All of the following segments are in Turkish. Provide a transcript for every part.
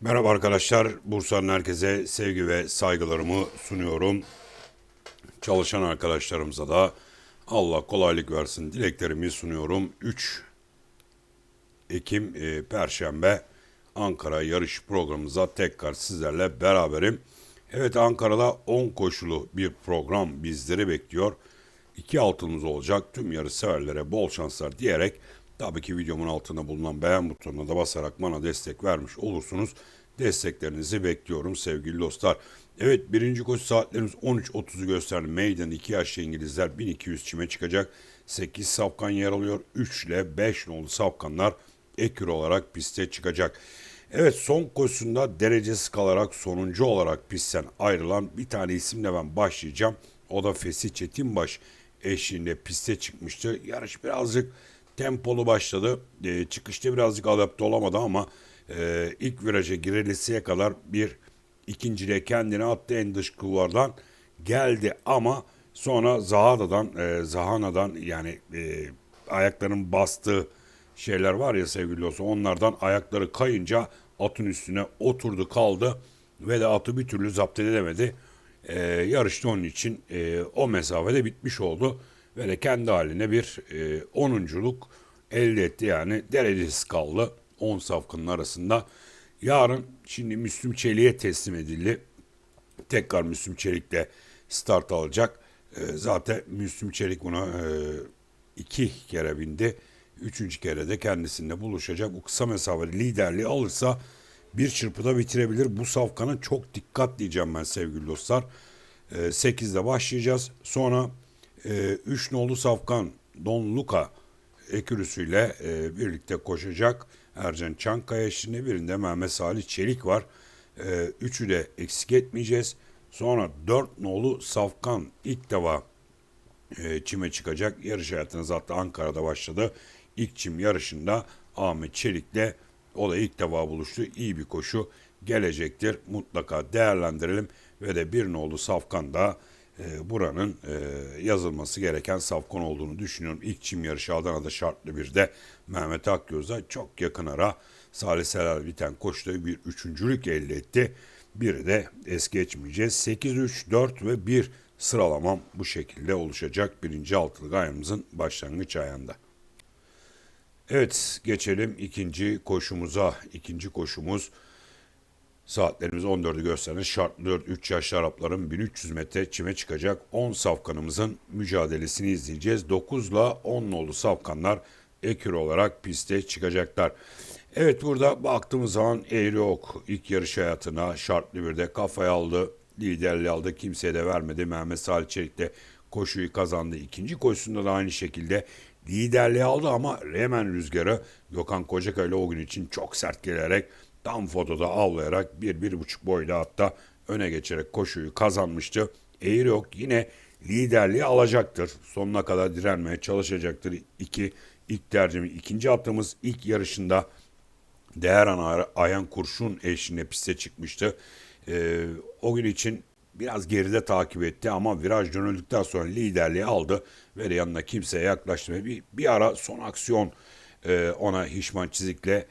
Merhaba arkadaşlar. Bursa'nın herkese sevgi ve saygılarımı sunuyorum. Çalışan arkadaşlarımıza da Allah kolaylık versin dileklerimi sunuyorum. 3 Ekim e, Perşembe Ankara yarış programımıza tekrar sizlerle beraberim. Evet Ankara'da 10 koşulu bir program bizleri bekliyor. İki altımız olacak. Tüm yarış severlere bol şanslar diyerek tabii ki videomun altında bulunan beğen butonuna da basarak bana destek vermiş olursunuz. Desteklerinizi bekliyorum sevgili dostlar. Evet birinci koşu saatlerimiz 13.30'u gösterdi. Meydan 2 yaşlı İngilizler 1200 çime çıkacak. 8 safkan yer alıyor. 3 ile 5 nolu safkanlar ekür olarak piste çıkacak. Evet son koşusunda derecesi kalarak sonuncu olarak pistten ayrılan bir tane isimle ben başlayacağım. O da Fesih Çetinbaş eşliğinde piste çıkmıştı. Yarış birazcık tempolu başladı. Ee, çıkışta birazcık adapte olamadı ama e, ilk viraja girelisiye kadar bir ikinciliğe kendini attı en dış kulvardan geldi ama sonra Zahada'dan e, Zahana'dan yani e, ayaklarının bastığı şeyler var ya sevgili dostlar onlardan ayakları kayınca atın üstüne oturdu kaldı ve de atı bir türlü zapt edemedi. E, yarışta onun için e, o mesafede bitmiş oldu de kendi haline bir e, onunculuk elde etti yani derecesiz kaldı 10 safkanın arasında. Yarın şimdi Müslüm Çelik'e teslim edildi. Tekrar Müslüm Çelik'le start alacak. E, zaten Müslüm Çelik buna e, iki kere bindi. Üçüncü kere de kendisinde buluşacak. Bu kısa mesafede liderliği alırsa bir çırpıda bitirebilir. Bu safkanın çok dikkat diyeceğim ben sevgili dostlar. E, 8'de başlayacağız. Sonra e, 3 nolu safkan Don Luca ekürüsüyle e, birlikte koşacak. Ercan Çankaya eşliğinde birinde Mehmet Salih Çelik var. E, üçü de eksik etmeyeceğiz. Sonra 4 nolu safkan ilk defa e, çime çıkacak. Yarış hayatına zaten Ankara'da başladı. İlk çim yarışında Ahmet Çelik'le o da ilk defa buluştu. İyi bir koşu gelecektir. Mutlaka değerlendirelim ve de bir nolu safkan da e, buranın e, yazılması gereken safkan olduğunu düşünüyorum. İlk çim yarışı Adana'da şartlı bir de Mehmet Akgöz'e çok yakın ara Salih Selal biten koşuda bir üçüncülük elde etti. Biri de es geçmeyeceğiz. 8, 3, 4 ve 1 sıralamam bu şekilde oluşacak birinci altılı ayımızın başlangıç ayında. Evet geçelim ikinci koşumuza. İkinci koşumuz saatlerimiz 14'ü gösteren şartlı 4 3 yaşlı Arapların 1300 metre çime çıkacak 10 safkanımızın mücadelesini izleyeceğiz. 9 ile 10 nolu safkanlar ekür olarak piste çıkacaklar. Evet burada baktığımız zaman Eğri Ok ilk yarış hayatına şartlı bir de kafaya aldı. Liderliği aldı. Kimseye de vermedi. Mehmet Salih Çelik de koşuyu kazandı. İkinci koşusunda da aynı şekilde liderliği aldı ama Remen rüzgarı Gökhan Kocakay'la o gün için çok sert gelerek tam fotoda avlayarak bir, bir buçuk boyda hatta öne geçerek koşuyu kazanmıştı. Eğri Ok yine liderliği alacaktır. Sonuna kadar direnmeye çalışacaktır. İki, ilk tercihimi ikinci attığımız ilk yarışında Değerhan Ayan Kurşun eşliğinde piste çıkmıştı. Ee, o gün için biraz geride takip etti ama viraj dönüldükten sonra liderliği aldı ve yanına kimseye yaklaştı. Bir, bir ara son aksiyon e, ona Hişman Çizik'le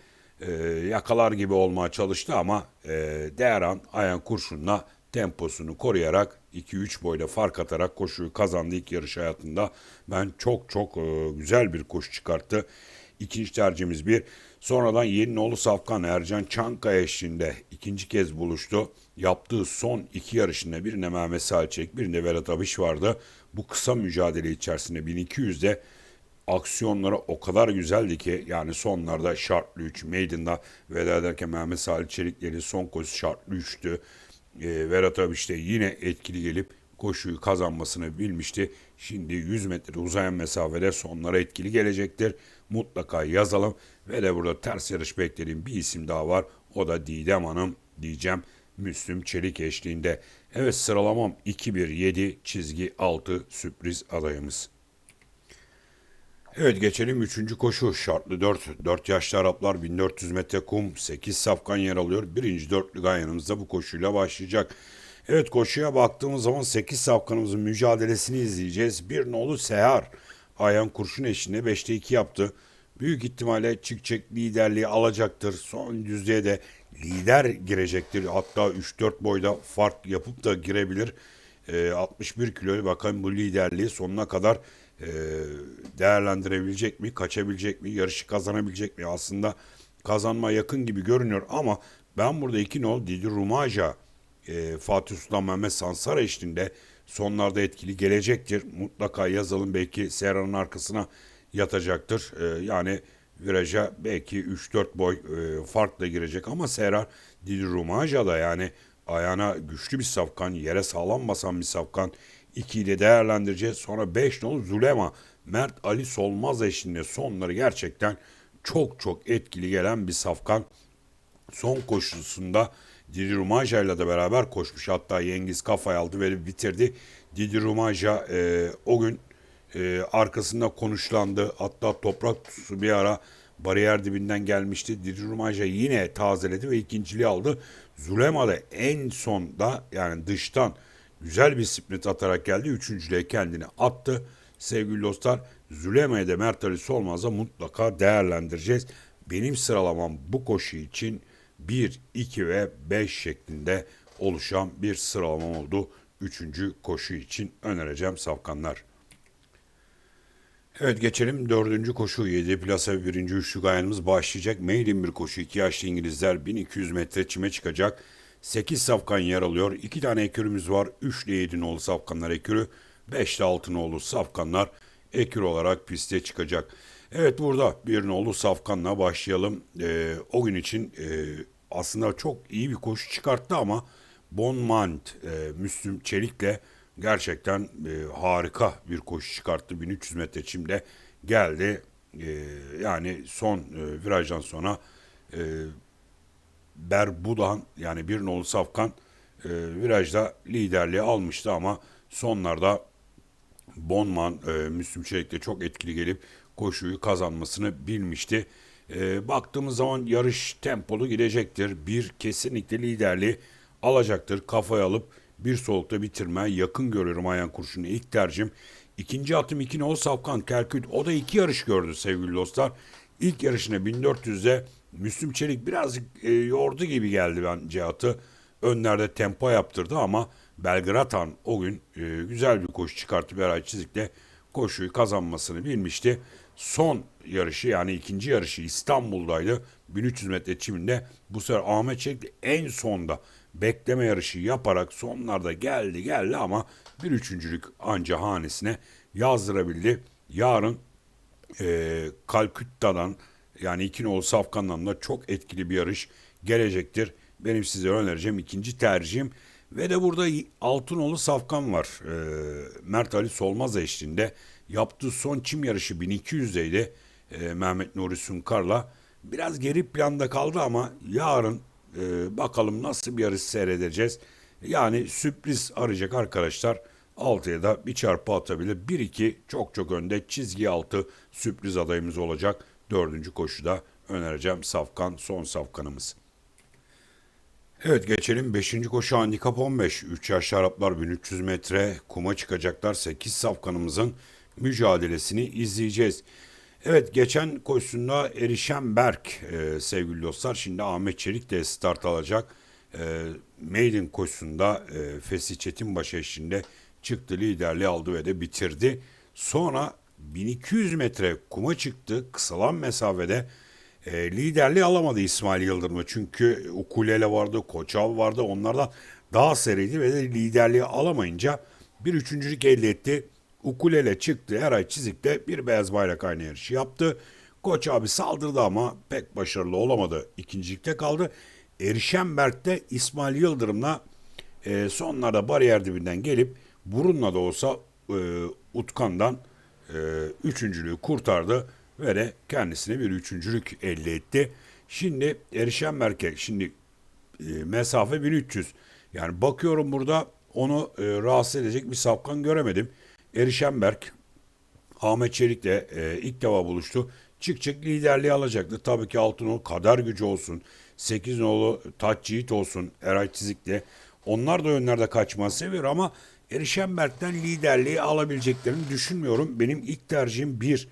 e, yakalar gibi olmaya çalıştı ama e, Değeran Ayan Kurşun'la temposunu koruyarak 2-3 boyla fark atarak koşuyu kazandı ilk yarış hayatında. Ben çok çok e, güzel bir koşu çıkarttı. İkinci tercihimiz bir. Sonradan Yeninoğlu Safkan Ercan Çankaya eşliğinde ikinci kez buluştu. Yaptığı son iki yarışında birinde Mehmet Salçek, birinde Vedat Abiş vardı. Bu kısa mücadele içerisinde 1200'de aksiyonları o kadar güzeldi ki yani sonlarda şartlı 3 Maiden'da veda ederken Mehmet Salih Çelikler'in son koşusu şartlı 3'tü. E, Vedat Abiş de yine etkili gelip koşuyu kazanmasını bilmişti. Şimdi 100 metre uzayan mesafede sonlara etkili gelecektir. Mutlaka yazalım ve de burada ters yarış beklediğim bir isim daha var. O da Didem Hanım diyeceğim. Müslüm Çelik eşliğinde. Evet sıralamam 2-1-7 çizgi 6 sürpriz adayımız. Evet geçelim 3. koşu şartlı 4. 4 yaşlı Araplar 1400 metre kum 8 safkan yer alıyor. Birinci dörtlü ganyanımızda bu koşuyla başlayacak. Evet koşuya baktığımız zaman 8 safkanımızın mücadelesini izleyeceğiz. Bir nolu Sehar Ayhan Kurşun eşliğinde 5'te 2 yaptı. büyük ihtimalle çıkacak liderliği alacaktır. Son yüzdeye de lider girecektir. Hatta 3-4 boyda fark yapıp da girebilir. Ee, 61 kilo bakalım bu liderliği sonuna kadar e, değerlendirebilecek mi, kaçabilecek mi, yarışı kazanabilecek mi? Aslında kazanma yakın gibi görünüyor ama ben burada iki nol Didi Rumaja, e, Fatih Sultan Mehmet Sansar eşliğinde sonlarda etkili gelecektir. Mutlaka yazalım belki Serra'nın arkasına yatacaktır. E, yani viraja belki 3-4 boy farkla girecek ama Serra Didi Rumaja da yani ayağına güçlü bir safkan, yere sağlam basan bir safkan. 2 ile değerlendireceğiz. Sonra 5 nolu Zulema, Mert Ali Solmaz eşliğinde sonları gerçekten çok çok etkili gelen bir safkan. Son koşusunda Didi Rumaja ile de beraber koşmuş. Hatta Yengiz kafayı aldı ve bitirdi. Didi Rumaja e, o gün e, arkasında konuşlandı. Hatta toprak su bir ara bariyer dibinden gelmişti. Didi Rumaja yine tazeledi ve ikinciliği aldı. Zulema da en sonda yani dıştan güzel bir sprint atarak geldi. Üçüncülüğe kendini attı. Sevgili dostlar Züleme'ye de Mert Ali Solmaz'a mutlaka değerlendireceğiz. Benim sıralamam bu koşu için 1, 2 ve 5 şeklinde oluşan bir sıralamam oldu. Üçüncü koşu için önereceğim safkanlar. Evet geçelim dördüncü koşu 7 plasa birinci üçlü gayanımız başlayacak. Maiden bir koşu 2 yaşlı İngilizler 1200 metre çime çıkacak. 8 safkan yer alıyor. 2 tane ekürümüz var. 3 ile 7 nolu safkanlar ekürü. 5 ile 6 nolu safkanlar ekür olarak piste çıkacak. Evet burada bir nolu safkanla başlayalım. Ee, o gün için e, aslında çok iyi bir koşu çıkarttı ama Bonmant, e, Müslüm Çelik'le gerçekten e, harika bir koşu çıkarttı. 1300 metre çimde geldi. E, yani son e, virajdan sonra e, Berbudan yani bir nolu safkan e, virajda liderliği almıştı ama sonlarda Bonman e, Müslüm Çelik'te çok etkili gelip koşuyu kazanmasını bilmişti. E, baktığımız zaman yarış tempolu gidecektir. Bir kesinlikle liderliği alacaktır. Kafaya alıp bir solukta bitirme yakın görüyorum Ayan Kurşun'u ilk tercihim. İkinci atım iki nol Safkan Kerkük. O da iki yarış gördü sevgili dostlar. İlk yarışına 1400'de Müslüm Çelik birazcık e, yordu gibi geldi bence atı. Önlerde tempo yaptırdı ama Belgratan o gün e, güzel bir koşu çıkarttı. Beray Çizik'le koşuyu kazanmasını bilmişti. Son yarışı yani ikinci yarışı İstanbul'daydı. 1300 metre çiminde bu sefer Ahmet Çelik en sonda bekleme yarışı yaparak sonlarda geldi geldi ama bir üçüncülük anca hanesine yazdırabildi. Yarın e, Kalkütta'dan yani iki nolu Safkan'dan da çok etkili bir yarış gelecektir. Benim size önereceğim ikinci tercihim ve de burada Altınoğlu Safkan var. E, Mert Ali Solmaz eşliğinde yaptığı son çim yarışı 1200'deydi e, Mehmet Nuri Sunkar'la. Biraz geri planda kaldı ama yarın e, bakalım nasıl bir yarış seyredeceğiz. Yani sürpriz arayacak arkadaşlar. Altıya da bir çarpı atabilir. 1-2 çok çok önde çizgi altı sürpriz adayımız olacak. Dördüncü koşuda önereceğim Safkan son Safkanımız. Evet geçelim 5. koşu handikap 15. 3 yaşlı Araplar 1300 metre kuma çıkacaklar. 8 safkanımızın mücadelesini izleyeceğiz. Evet geçen koşusunda Erişen Berk e, sevgili dostlar. Şimdi Ahmet Çelik de start alacak. E, Maiden koşusunda e, Fesih Çetinbaşı eşliğinde çıktı liderliği aldı ve de bitirdi. Sonra 1200 metre kuma çıktı. Kısalan mesafede e, liderliği alamadı İsmail Yıldırım'ı. Çünkü Ukulele vardı, Koçav vardı. Onlardan daha seriydi ve de liderliği alamayınca bir üçüncülük elde etti. Ukulele çıktı. Eray Çizik'te bir beyaz bayrak aynı yarışı yaptı. Koç abi saldırdı ama pek başarılı olamadı. İkincilikte kaldı. Erişenberk de İsmail Yıldırım'la e, sonlarda bariyer dibinden gelip burunla da olsa e, Utkan'dan e, üçüncülüğü kurtardı ve de kendisine bir üçüncülük elde etti. Şimdi Erişenberk'e şimdi e, mesafe 1300. Yani bakıyorum burada onu e, rahatsız edecek bir sapkan göremedim. Erişenberk Ahmet Çelik'le e, ilk defa buluştu. Çık çık liderliği alacaktı. Tabii ki Altınoğlu kadar gücü olsun. Sekiz nolu Taç Yiğit olsun. Eray Çizik'le. Onlar da önlerde kaçmayı seviyor ama Erişenberk'ten liderliği alabileceklerini düşünmüyorum. Benim ilk tercihim bir.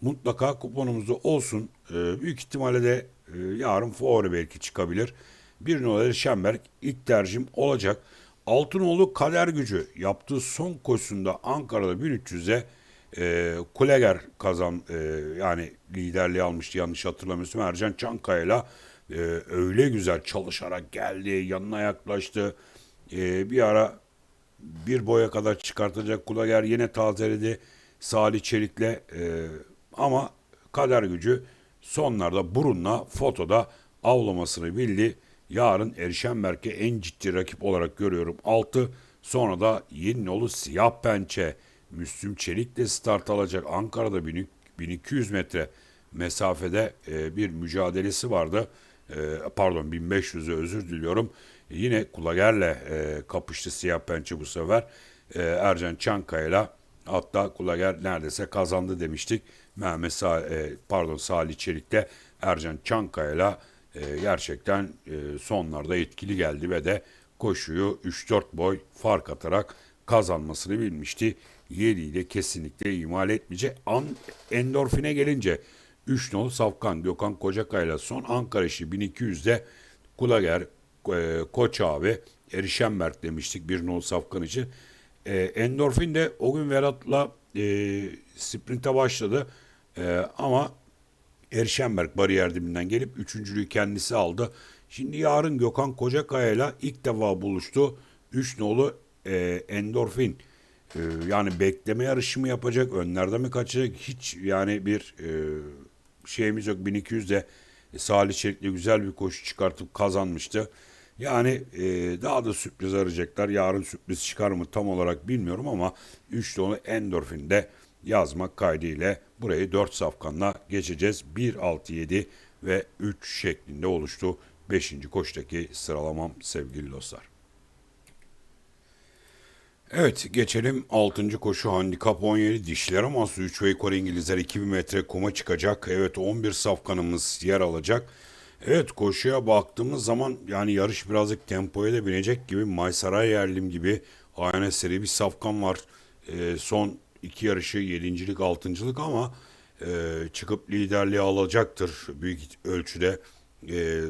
mutlaka kuponumuzda olsun. Ee, büyük ihtimalle de e, yarın favori belki çıkabilir. Bir numaralı Şemberg ilk tercihim olacak. Altınoğlu kader gücü yaptığı son koşusunda Ankara'da 1300'e e, Kuleger kazan e, yani liderliği almıştı yanlış hatırlamıyorsam Ercan Çankaya'yla e, öyle güzel çalışarak geldi yanına yaklaştı E, bir ara bir boya kadar çıkartacak Kuleger yine tazeledi Salih Çelik'le e, ama kader gücü sonlarda burunla fotoda avlamasını bildi. Yarın Erşenberk'e en ciddi rakip olarak görüyorum. 6 sonra da Yeninoğlu Siyah Pençe Müslüm Çelik de start alacak. Ankara'da 1000 1200 metre mesafede e, bir mücadelesi vardı. E, pardon 1500'e özür diliyorum. E, yine Kulager'le e, kapıştı Siyah Pençe bu sefer. E, Ercan Çankaya'yla hatta Kulager neredeyse kazandı demiştik. Mehmet Sa e, pardon Salih Çelik de Ercan Çankaya'yla e, gerçekten e, sonlarda etkili geldi ve de koşuyu 3-4 boy fark atarak kazanmasını bilmişti. 7 ile kesinlikle ihmal etmeyecek. An, endorfine gelince 3 nolu Safkan Gökhan Kocakay'la son Ankara işi 1200'de Kulager, e, Koç abi, Erişenberk demiştik bir nolu Safkan için. E, endorfin de o gün Verat'la e, sprinte başladı. E, ama Erşenberg bariyer dibinden gelip üçüncülüğü kendisi aldı. Şimdi yarın Gökhan Kocakaya'yla ilk defa buluştu. Üç nolu e, endorfin. E, yani bekleme yarışı mı yapacak, önlerde mi kaçacak hiç yani bir e, şeyimiz yok. 1200'de Salih Çelik'le güzel bir koşu çıkartıp kazanmıştı. Yani e, daha da sürpriz arayacaklar. Yarın sürpriz çıkar mı tam olarak bilmiyorum ama 3 nolu endorfinde yazmak kaydıyla burayı 4 safkanla geçeceğiz. 1, 6, 7 ve 3 şeklinde oluştu 5. koştaki sıralamam sevgili dostlar. Evet geçelim 6. koşu handikap 17 dişlere mahsus 3 ve İngilizler 2000 metre kuma çıkacak. Evet 11 safkanımız yer alacak. Evet koşuya baktığımız zaman yani yarış birazcık tempoya da binecek gibi Maysaray yerlim gibi ayna seri bir safkan var. Ee, son iki yarışı yedincilik altıncılık ama e, çıkıp liderliği alacaktır büyük ölçüde. E,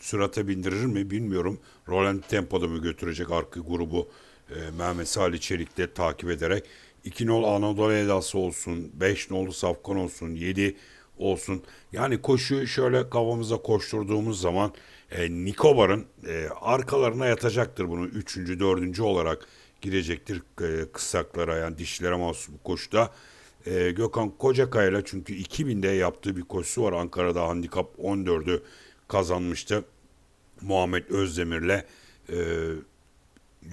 sürate bindirir mi bilmiyorum. Roland tempoda mı götürecek arka grubu e, Mehmet Salih Çelik'te takip ederek. 2 nol Anadolu Edası olsun, 5 nolu Safkan olsun, 7 olsun. Yani koşu şöyle kafamıza koşturduğumuz zaman e, Nikobar'ın e, arkalarına yatacaktır bunu. Üçüncü, dördüncü olarak girecektir e, kısaklara yani dişlere mahsus bu koşuda. E, Gökhan Kocakaya'yla çünkü 2000'de yaptığı bir koşusu var. Ankara'da handikap 14'ü kazanmıştı. Muhammed Özdemir'le e,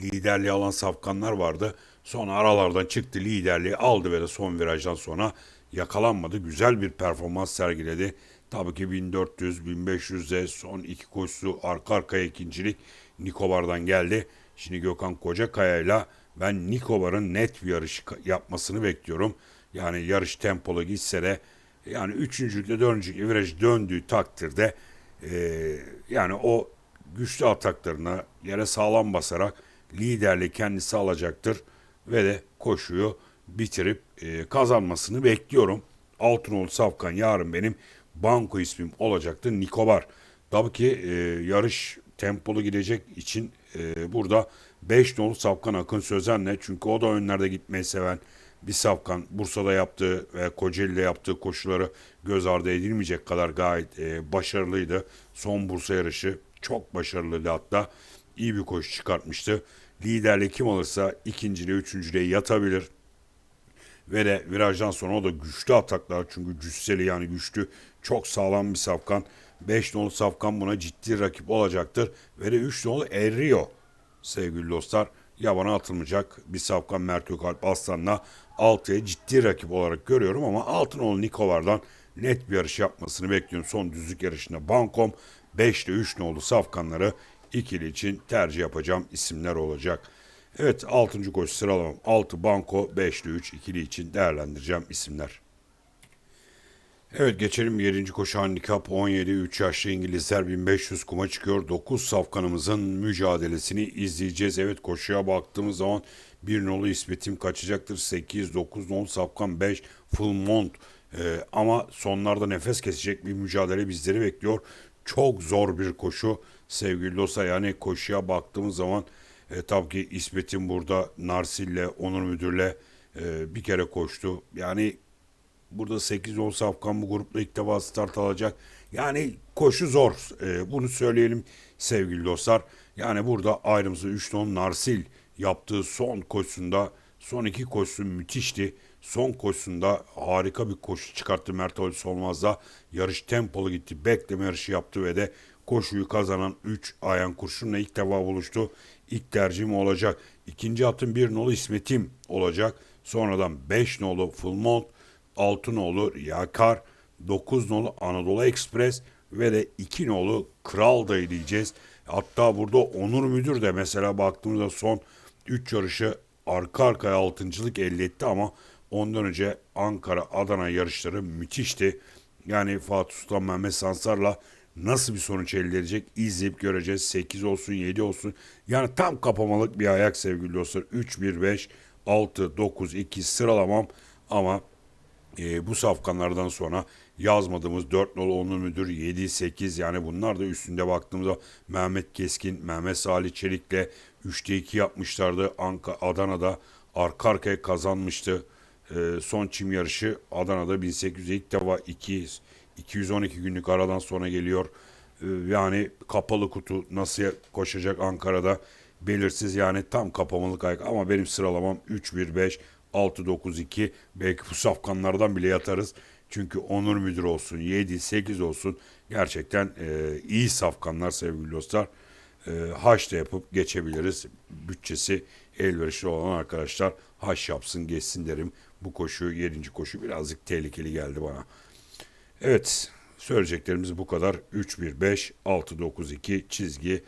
liderliği alan safkanlar vardı. Sonra aralardan çıktı liderliği aldı ve de son virajdan sonra yakalanmadı. Güzel bir performans sergiledi. Tabii ki 1400, 1500'de son iki koşusu arka arkaya ikincilik Nikobar'dan geldi. Şimdi Gökhan Kocakaya ile ben Nikobar'ın net bir yarış yapmasını bekliyorum. Yani yarış tempolu gitse de yani üçüncülükte dördüncülükte viraj döndüğü takdirde e, yani o güçlü ataklarına yere sağlam basarak liderliği kendisi alacaktır ve de koşuyu bitirip e, kazanmasını bekliyorum. Altınoğlu Safkan yarın benim banko ismim olacaktır. Nikobar. Tabii ki e, yarış tempolu gidecek için e, burada 5 nolu Safkan Akın Sözen'le çünkü o da önlerde gitmeyi seven bir Safkan. Bursa'da yaptığı ve Kocaeli'de yaptığı koşuları göz ardı edilmeyecek kadar gayet e, başarılıydı. Son Bursa yarışı çok başarılıydı hatta. iyi bir koşu çıkartmıştı. Liderliği kim alırsa ikinciliğe, üçüncülüğe yatabilir. Ve de virajdan sonra o da güçlü ataklar çünkü cüsseli yani güçlü çok sağlam bir safkan. 5 nolu safkan buna ciddi rakip olacaktır. Ve de 3 nolu Errio sevgili dostlar yabana atılmayacak bir safkan Mert Gökalp Aslan'la 6'ya ciddi rakip olarak görüyorum ama Altınoğlu Nikovar'dan net bir yarış yapmasını bekliyorum. Son düzlük yarışında Bankom 5 ile 3 nolu safkanları ikili için tercih yapacağım isimler olacak. Evet 6. koşu sıralamam 6 Banko 5 ile 3 ikili için değerlendireceğim isimler. Evet geçelim 7. koşu handikap 17 3 yaşlı İngilizler 1500 kuma çıkıyor. 9 safkanımızın mücadelesini izleyeceğiz. Evet koşuya baktığımız zaman bir nolu ispetim kaçacaktır. 8 9 10 safkan 5 Full Mont Ee, ama sonlarda nefes kesecek bir mücadele bizleri bekliyor. Çok zor bir koşu sevgili dostlar. Yani koşuya baktığımız zaman e, tabii ki İsmet'in burada Narsil'le, Onur Müdür'le e, bir kere koştu. Yani burada 8-10 safkan bu grupla ilk defa start alacak. Yani koşu zor. E, bunu söyleyelim sevgili dostlar. Yani burada ayrımızı 3 ton Narsil yaptığı son koşusunda son iki koşusu müthişti. Son koşusunda harika bir koşu çıkarttı Mert Ali Solmaz'da. Yarış tempolu gitti. Bekleme yarışı yaptı ve de koşuyu kazanan 3 Ayan Kurşun'la ilk defa buluştu. İlk tercihim olacak. İkinci atın bir nolu İsmet'im olacak. Sonradan 5 nolu Fulmont, 6 nolu Yakar, 9 nolu Anadolu Express ve de 2 nolu Kral Dayı diyeceğiz. Hatta burada Onur Müdür de mesela baktığımızda son 3 yarışı arka arkaya altıncılık elde etti ama ondan önce Ankara, Adana yarışları müthişti. Yani Fatih Sultan Mehmet Sansar'la nasıl bir sonuç elde edecek izleyip göreceğiz. 8 olsun 7 olsun. Yani tam kapamalık bir ayak sevgili dostlar. 3, 1, 5, 6, 9, 2 sıralamam ama e, bu safkanlardan sonra yazmadığımız 4 nolu onlu müdür 7 8 yani bunlar da üstünde baktığımızda Mehmet Keskin, Mehmet Salih Çelik'le 3'te 2 yapmışlardı. Anka Adana'da arka arkaya kazanmıştı. E, son çim yarışı Adana'da 1800 ilk defa 2 212 günlük aradan sonra geliyor. E, yani kapalı kutu nasıl koşacak Ankara'da belirsiz yani tam kapamalık ayak ama benim sıralamam 3 1 5 6 9 2 belki bu safkanlardan bile yatarız. Çünkü onur müdür olsun 7 8 olsun gerçekten e, iyi safkanlar sevgili dostlar. E, haş da yapıp geçebiliriz. Bütçesi elverişli olan arkadaşlar haş yapsın geçsin derim. Bu koşu 7. koşu birazcık tehlikeli geldi bana. Evet söyleyeceklerimiz bu kadar. 3 1 5 6 9 2 çizgi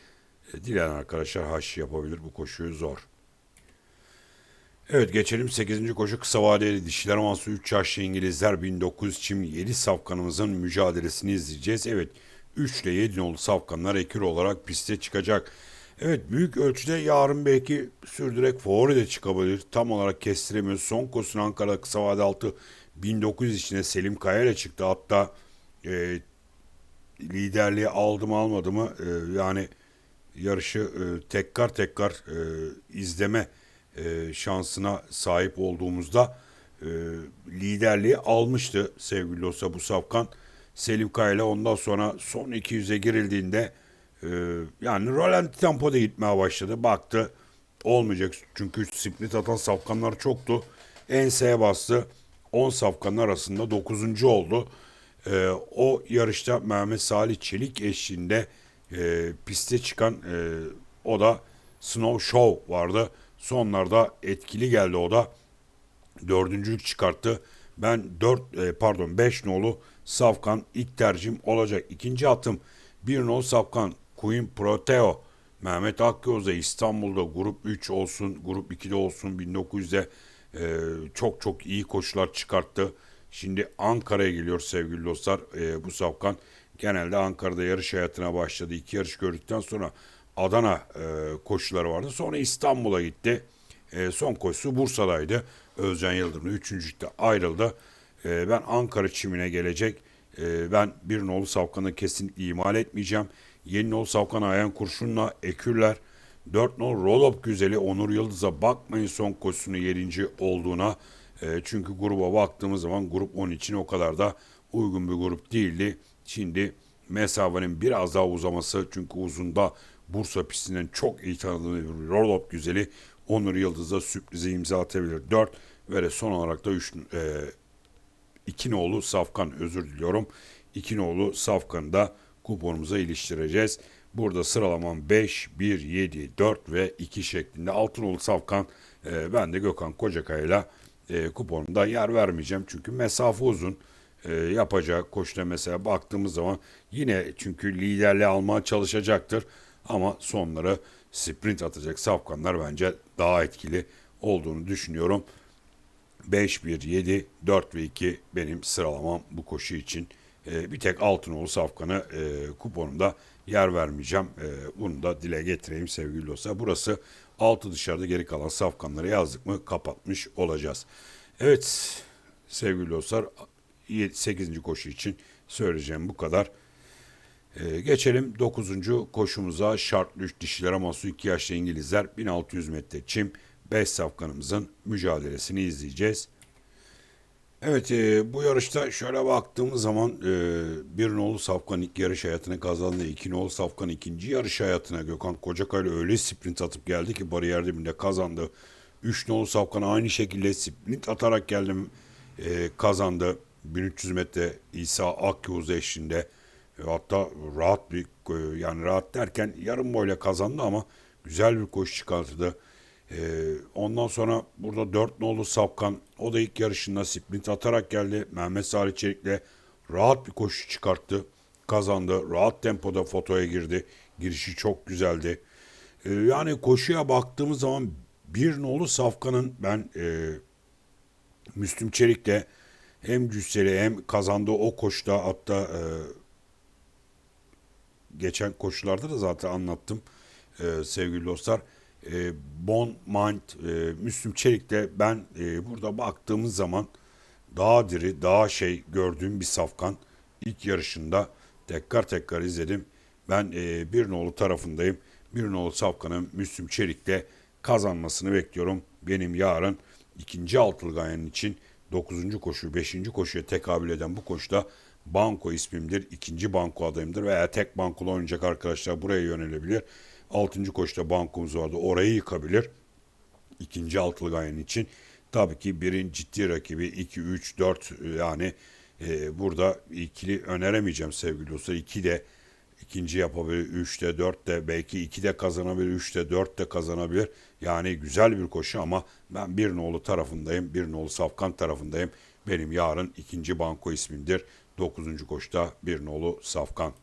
e, dileyen arkadaşlar haş yapabilir. Bu koşuyu zor. Evet geçelim 8. koşu kısa vadeli dişiler amansı 3 yaşlı İngilizler 1900 çim 7 safkanımızın mücadelesini izleyeceğiz. Evet 3 ile 7 nolu safkanlar ekür olarak piste çıkacak. Evet büyük ölçüde yarın belki sürdürek favori de çıkabilir. Tam olarak kestiremiyoruz. Son koşusunu Ankara kısa vade altı 1900 içinde Selim Kaya ile çıktı. Hatta e, liderliği aldı mı almadı mı e, yani yarışı e, tekrar tekrar e, izleme e, şansına sahip olduğumuzda e, liderliği almıştı sevgili dostlar bu Safkan. Selim Kaya ondan sonra son 200'e girildiğinde e, yani rolanti tempoda gitmeye başladı. Baktı olmayacak çünkü split atan Safkanlar çoktu. Enseye bastı. 10 Safkan arasında 9. oldu. E, o yarışta Mehmet Salih Çelik eşliğinde e, piste çıkan e, o da Snow Show vardı. Sonlarda etkili geldi o da. Dördüncülük çıkarttı. Ben 4 e, pardon 5 nolu Safkan ilk tercihim olacak. İkinci atım 1 nolu Safkan Queen Proteo Mehmet Akgöz'de İstanbul'da grup 3 olsun, grup 2'de olsun 1900'de e, çok çok iyi koşular çıkarttı. Şimdi Ankara'ya geliyor sevgili dostlar. E, bu Safkan genelde Ankara'da yarış hayatına başladı. İki yarış gördükten sonra Adana e, koşuları vardı. Sonra İstanbul'a gitti. E, son koşusu Bursa'daydı. Özcan Yıldırım üçüncülükte ayrıldı. E, ben Ankara çimine gelecek. E, ben bir nolu savkanı kesinlikle imal etmeyeceğim. Yeni nolu savkan ayan kurşunla ekürler. Dört nol roll güzeli Onur Yıldız'a bakmayın son koşusunu yedinci olduğuna. E, çünkü gruba baktığımız zaman grup 10 için o kadar da uygun bir grup değildi. Şimdi mesafenin biraz daha uzaması çünkü uzunda Bursa pistinden çok iyi tanıdığımız bir roll güzeli Onur Yıldız'a sürprize imza atabilir. 4 ve de son olarak da 3 e, iki nolu Safkan özür diliyorum. İki nolu Safkan'ı da kuponumuza iliştireceğiz. Burada sıralamam 5, 1, 7, 4 ve 2 şeklinde. Altınolu Safkan e, ben de Gökhan Kocakay'la e, kuponumda yer vermeyeceğim. Çünkü mesafe uzun. E, yapacağı koşuda mesela baktığımız zaman yine çünkü liderliği almaya çalışacaktır. Ama sonları sprint atacak safkanlar bence daha etkili olduğunu düşünüyorum. 5, 1, 7, 4 ve 2 benim sıralamam bu koşu için. E, bir tek Altınoğlu Safkan'ı e, kuponumda yer vermeyeceğim. E, bunu da dile getireyim sevgili dostlar. Burası altı dışarıda geri kalan Safkanları yazdık mı kapatmış olacağız. Evet sevgili dostlar 8. koşu için söyleyeceğim bu kadar. Ee, geçelim 9. koşumuza şartlı 3 dişilere mahsus 2 yaşlı İngilizler 1600 metre çim 5 safkanımızın mücadelesini izleyeceğiz. Evet e, bu yarışta şöyle baktığımız zaman e, bir nolu Safkan ilk yarış hayatına kazandı. iki nolu Safkan ikinci yarış hayatına Gökhan Kocakay'la öyle sprint atıp geldi ki bariyer dibinde kazandı. Üç nolu Safkan aynı şekilde sprint atarak geldim e, kazandı. 1300 metre İsa Akyavuz eşliğinde e, hatta rahat bir e, yani rahat derken yarım boyla kazandı ama güzel bir koşu çıkarttı. Ee, ondan sonra burada 4 nolu Sapkan o da ilk yarışında sprint atarak geldi. Mehmet Salih Çelik'le rahat bir koşu çıkarttı. Kazandı. Rahat tempoda fotoya girdi. Girişi çok güzeldi. Ee, yani koşuya baktığımız zaman bir nolu Safkan'ın ben e, Müslüm Çelik'le hem cüsseli hem kazandığı o koşuda hatta e, geçen koşularda da zaten anlattım e, sevgili dostlar e, Bon Mind, e, Müslüm Çelik'te ben e, burada baktığımız zaman daha diri, daha şey gördüğüm bir safkan. ilk yarışında tekrar tekrar izledim. Ben e, bir nolu tarafındayım. Bir nolu safkanın Müslüm Çelik'te kazanmasını bekliyorum. Benim yarın ikinci altılı gayenin için 9. koşu, 5. koşuya tekabül eden bu koşuda Banko ismimdir. ikinci banko adayımdır veya tek bankolu oynayacak arkadaşlar buraya yönelebilir. Altıncı koşta bankumuz vardı. Orayı yıkabilir. İkinci altılı gayen için. Tabii ki birin ciddi rakibi 2, 3, 4 yani e, burada ikili öneremeyeceğim sevgili dostlar. 2 de ikinci yapabilir, 3'te, 4'te belki 2 de kazanabilir, 3'te, 4'te kazanabilir. Yani güzel bir koşu ama ben bir nolu tarafındayım, bir nolu safkan tarafındayım. Benim yarın ikinci banko ismimdir. 9. koşta bir nolu safkan.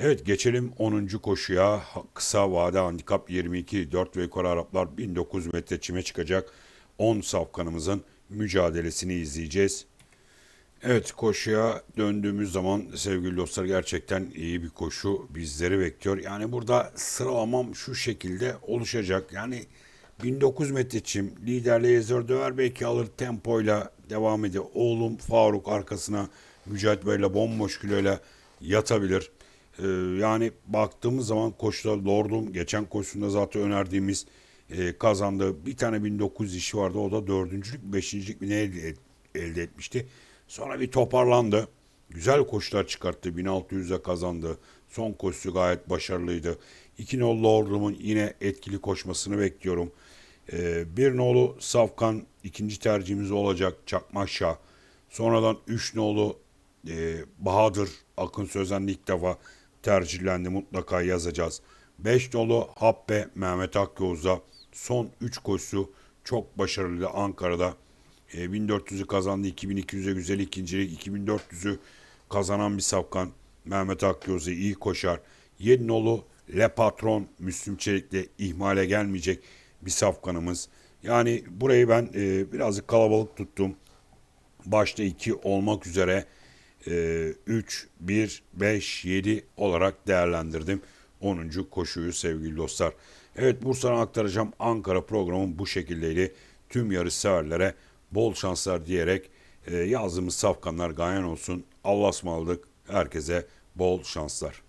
Evet geçelim 10. koşuya. Kısa vade handikap 22. 4 ve yukarı Araplar 1900 metre çime çıkacak. 10 safkanımızın mücadelesini izleyeceğiz. Evet koşuya döndüğümüz zaman sevgili dostlar gerçekten iyi bir koşu bizleri bekliyor. Yani burada sıralamam şu şekilde oluşacak. Yani 1900 metre çim liderle Ezer Döver belki alır tempoyla devam ediyor. Oğlum Faruk arkasına Mücahit böyle bomboş kiloyla yatabilir. Ee, yani baktığımız zaman koşuda Lord'um geçen koşusunda zaten önerdiğimiz e, kazandı. Bir tane 1900 işi vardı. O da dördüncülük, beşincilik mi ne elde, elde etmişti. Sonra bir toparlandı. Güzel koşular çıkarttı. 1600'e kazandı. Son koşusu gayet başarılıydı. İki nolu Lord'umun yine etkili koşmasını bekliyorum. Ee, bir nolu Safkan ikinci tercihimiz olacak. Çakmaşa. Sonradan üç nolu e, Bahadır Akın Sözen'le ilk defa tercihlendi mutlaka yazacağız. 5 dolu Habbe Mehmet Akyoz'a son 3 koşusu çok başarılı Ankara'da. E, 1400'ü kazandı. 2200'e güzel ikincilik. 2400'ü kazanan bir safkan. Mehmet Akyoz'a iyi koşar. 7 nolu Le Patron Müslüm Çelik'le ihmale gelmeyecek bir safkanımız. Yani burayı ben e, birazcık kalabalık tuttum. Başta 2 olmak üzere 3, 1, 5, 7 olarak değerlendirdim 10. koşuyu sevgili dostlar. Evet Bursa'dan aktaracağım Ankara programım bu şekildeydi. Tüm yarış severlere bol şanslar diyerek e, yazdığımız safkanlar gayen olsun. Allah'a ısmarladık. Herkese bol şanslar.